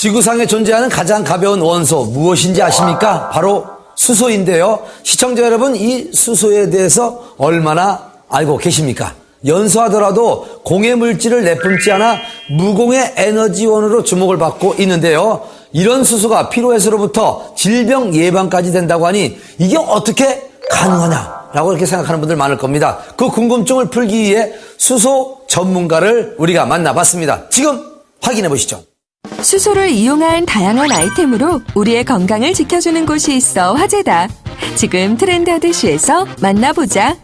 지구상에 존재하는 가장 가벼운 원소 무엇인지 아십니까? 바로 수소인데요. 시청자 여러분, 이 수소에 대해서 얼마나 알고 계십니까? 연소하더라도 공해 물질을 내뿜지 않아 무공해 에너지원으로 주목을 받고 있는데요. 이런 수소가 피로 해소로부터 질병 예방까지 된다고 하니 이게 어떻게 가능하냐라고 이렇게 생각하는 분들 많을 겁니다. 그 궁금증을 풀기 위해 수소 전문가를 우리가 만나봤습니다. 지금 확인해 보시죠. 수소를 이용한 다양한 아이템으로 우리의 건강을 지켜주는 곳이 있어 화제다. 지금 트렌드 하드시에서 만나보자.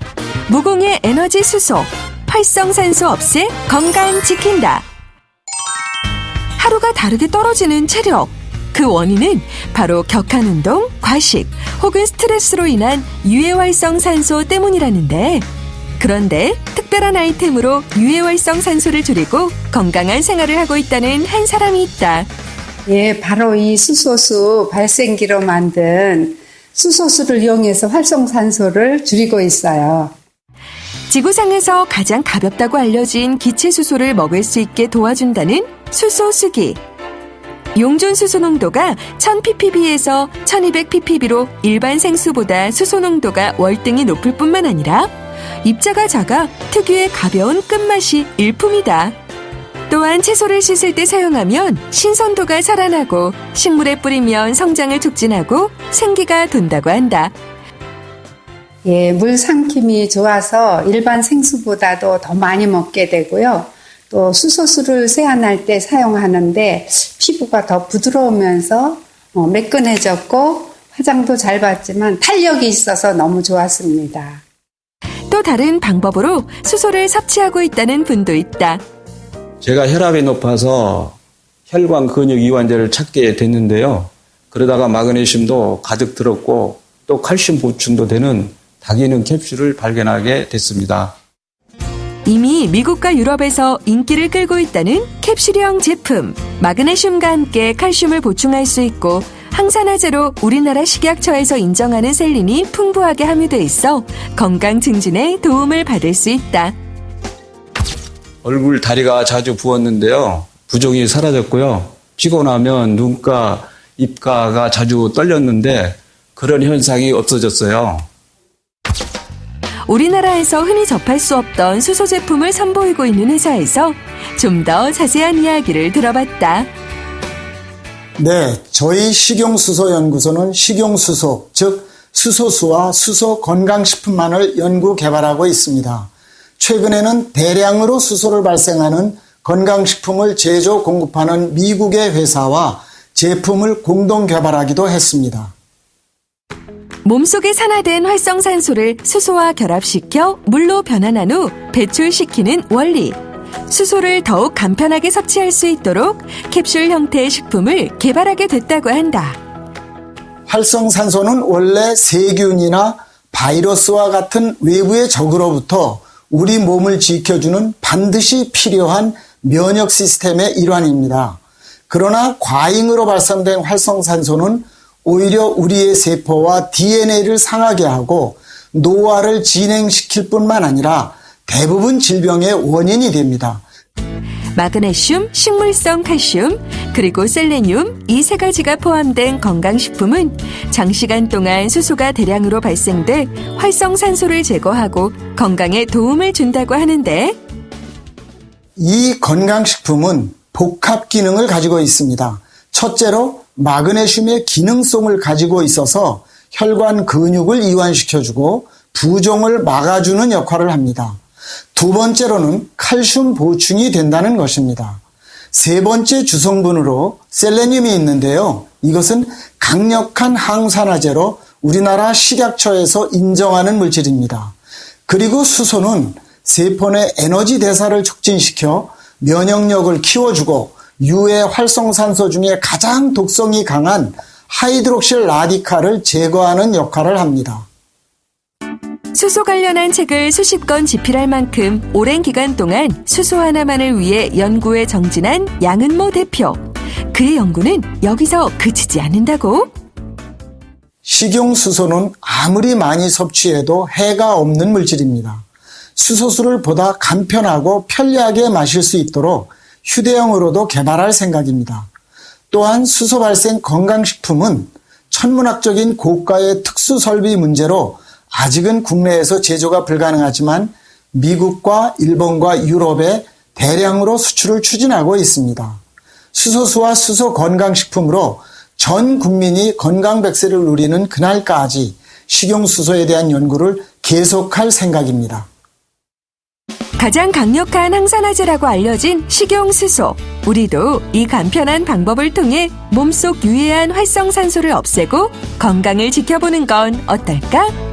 무공해 에너지 수소. 활성산소 없애 건강 지킨다. 하루가 다르게 떨어지는 체력. 그 원인은 바로 격한 운동, 과식, 혹은 스트레스로 인한 유해활성 산소 때문이라는데. 그런데 특별한 아이템으로 유해활성 산소를 줄이고 건강한 생활을 하고 있다는 한 사람이 있다. 예, 바로 이 수소수 발생기로 만든 수소수를 이용해서 활성산소를 줄이고 있어요. 지구상에서 가장 가볍다고 알려진 기체 수소를 먹을 수 있게 도와준다는 수소수기. 용존 수소 농도가 1000ppb에서 1200ppb로 일반 생수보다 수소 농도가 월등히 높을 뿐만 아니라 입자가 작아 특유의 가벼운 끝맛이 일품이다. 또한 채소를 씻을 때 사용하면 신선도가 살아나고 식물에 뿌리면 성장을 촉진하고 생기가 돈다고 한다. 예, 물 삼킴이 좋아서 일반 생수보다도 더 많이 먹게 되고요. 또 수소수를 세안할 때 사용하는데 피부가 더 부드러우면서 어, 매끈해졌고 화장도 잘 받지만 탄력이 있어서 너무 좋았습니다. 또 다른 방법으로 수소를 섭취하고 있다는 분도 있다. 제가 혈압이 높아서 혈관 근육 이완제를 찾게 됐는데요. 그러다가 마그네슘도 가득 들었고 또 칼슘 보충도 되는 다기능 캡슐을 발견하게 됐습니다. 이미 미국과 유럽에서 인기를 끌고 있다는 캡슐형 제품. 마그네슘과 함께 칼슘을 보충할 수 있고 항산화제로 우리나라 식약처에서 인정하는 셀린이 풍부하게 함유돼 있어 건강 증진에 도움을 받을 수 있다. 얼굴 다리가 자주 부었는데요. 부종이 사라졌고요. 피곤하면 눈가, 입가가 자주 떨렸는데 그런 현상이 없어졌어요. 우리나라에서 흔히 접할 수 없던 수소 제품을 선보이고 있는 회사에서 좀 더 자세한 이야기를 들어봤다. 네, 저희 식용수소연구소는 식용수소, 즉 수소수와 수소 건강식품만을 연구 개발하고 있습니다. 최근에는 대량으로 수소를 발생하는 건강식품을 제조 공급하는 미국의 회사와 제품을 공동 개발하기도 했습니다. 몸속에 산화된 활성산소를 수소와 결합시켜 물로 변환한 후 배출시키는 원리. 수소를 더욱 간편하게 섭취할 수 있도록 캡슐 형태의 식품을 개발하게 됐다고 한다. 활성산소는 원래 세균이나 바이러스와 같은 외부의 적으로부터 우리 몸을 지켜주는 반드시 필요한 면역 시스템의 일환입니다. 그러나 과잉으로 발생된 활성산소는 오히려 우리의 세포와 DNA를 상하게 하고 노화를 진행시킬 뿐만 아니라 대부분 질병의 원인이 됩니다. 마그네슘, 식물성 칼슘, 그리고 셀레늄 이 세 가지가 포함된 건강식품은 장시간 동안 수소가 대량으로 발생돼 활성산소를 제거하고 건강에 도움을 준다고 하는데 이 건강식품은 복합 기능을 가지고 있습니다. 첫째로 마그네슘의 기능성을 가지고 있어서 혈관 근육을 이완시켜주고 부종을 막아주는 역할을 합니다. 두 번째로는 칼슘 보충이 된다는 것입니다. 세 번째 주성분으로 셀레늄이 있는데요. 이것은 강력한 항산화제로 우리나라 식약처에서 인정하는 물질입니다. 그리고 수소는 세포 내 에너지 대사를 촉진시켜 면역력을 키워주고 유해 활성산소 중에 가장 독성이 강한 하이드록실 라디칼을 제거하는 역할을 합니다. 수소 관련한 책을 수십 권 집필할 만큼 오랜 기간 동안 수소 하나만을 위해 연구에 정진한 양은모 대표. 그의 연구는 여기서 그치지 않는다고? 식용수소는 아무리 많이 섭취해도 해가 없는 물질입니다. 수소수를 보다 간편하고 편리하게 마실 수 있도록 휴대용으로도 개발할 생각입니다. 또한 수소 발생 건강식품은 천문학적인 고가의 특수 설비 문제로 아직은 국내에서 제조가 불가능하지만 미국과 일본과 유럽에 대량으로 수출을 추진하고 있습니다. 수소수와 수소 건강식품으로 전 국민이 건강 백세를 누리는 그날까지 식용수소에 대한 연구를 계속할 생각입니다. 가장 강력한 항산화제라고 알려진 식용수소. 우리도 이 간편한 방법을 통해 몸속 유해한 활성산소를 없애고 건강을 지켜보는 건 어떨까?